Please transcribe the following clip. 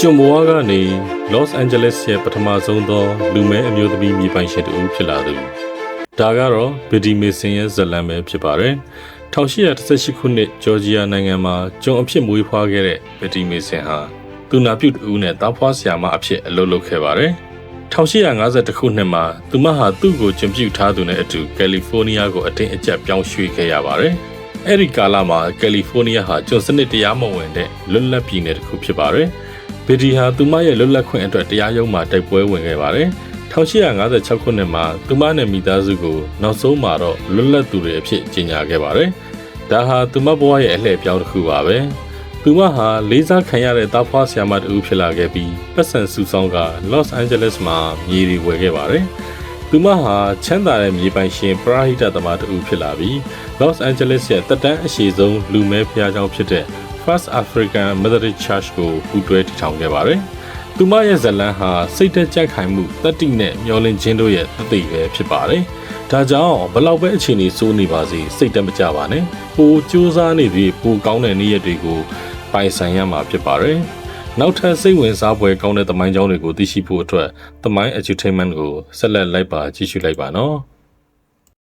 ကျွန်းဘွားကနေ Los Angeles ရဲ့ပထမဆုံးသော လူမဲအမျိုးသမီးမြေပိုင်ရှင်တူဖြစ်လာသူဒါကတော့ Betty Mason ရဲ့ဇာတ်လမ်းပဲဖြစ်ပါတယ်1818ခုနှစ်ဂျော်ဂျီယာနိုင်ငံမှာကျွန်းအဖြစ်မွေးဖွားခဲ့တဲ့ Betty Mason ဟာသူနာပြုတူနဲ့တားဖွားဆရာမအဖြစ်အလုပ်လုပ်ခဲ့ပါတယ်1850ခုနှစ်မှာသူမဟာသူ့ကိုကျွန်ပြုထားသူနဲ့အတူကယ်လီဖိုးနီးယားကိုအတင်းအကျပ်ပြောင်းရွှေ့ခဲ့ရပါတယ်။အဲဒီကာလမှာကယ်လီဖိုးနီးယားဟာကျွန်စနစ်တရားမဝင်တဲ့လွတ်လပ်ပြည်နယ်တစ်ခုဖြစ်ပါတယ်။ ဘေဒီဟာသူမရဲ့လွတ်လပ်ခွင့်အတွက်တရားရုံးမှာတိုက်ပွဲဝင်ခဲ့ပါတယ်။1856ခုနှစ်မှာသူမနဲ့မိသားစုကိုနောက်ဆုံးမှာတော့လွတ်လပ်သူတွေအဖြစ်ကြေညာခဲ့ပါတယ်။ဒါဟာသူမဘဝရဲ့အလှည့်ပြောင်းတစ်ခုပါပဲ။သူမဟာလေးစားခံရတဲ့တားဖွားဆရာမတူဖြစ်လာခဲ့ပြီးပတ်စံစုဆောင်က Los Angeles မှာမြေတွေဝယ်ခဲ့ပါတယ်။သူမဟာချမ်းသာတဲ့မြေပိုင်ရှင်ပရာဟိတသမားတူဖြစ်လာပြီး Los Angeles ရဲ့တက်တန်းအရှိဆုံးလူမဲဖျားကြောင်ဖြစ်တဲ့ First African Methodist Church ကိုပူးတွဲတည်ထောင်ခဲ့ပါတယ်။သူမရဲ့ဇာတ်လမ်းဟာစိတ်သက်ကြိုက်ခိုင်မှုတတိနဲ့မျောလင့်ခြင်းတို့ရဲ့အသိပဲဖြစ်ပါတယ်။ဒါကြောင့်ဘလောက်ပဲအခြေအနေစိုးနေပါစေစိတ်တက်မကြပါနဲ့။ပိုစူးစမ်းနေပြီးပိုကောင်းတဲ့နေ့ရက်တွေကိုပိုင်ဆိုင်ရမှာဖြစ်ပါတယ်။နောက်ထပ်စိတ်ဝင်စားဖွယ်ကောင်းတဲ့သမိုင်းကြောင်းတွေကိုသိရှိဖို့အတွက်သမိုင်း edutainment ကိုဆက်လက်လိုက်ပါကြည့်ရှုလိုက်ပါနော်။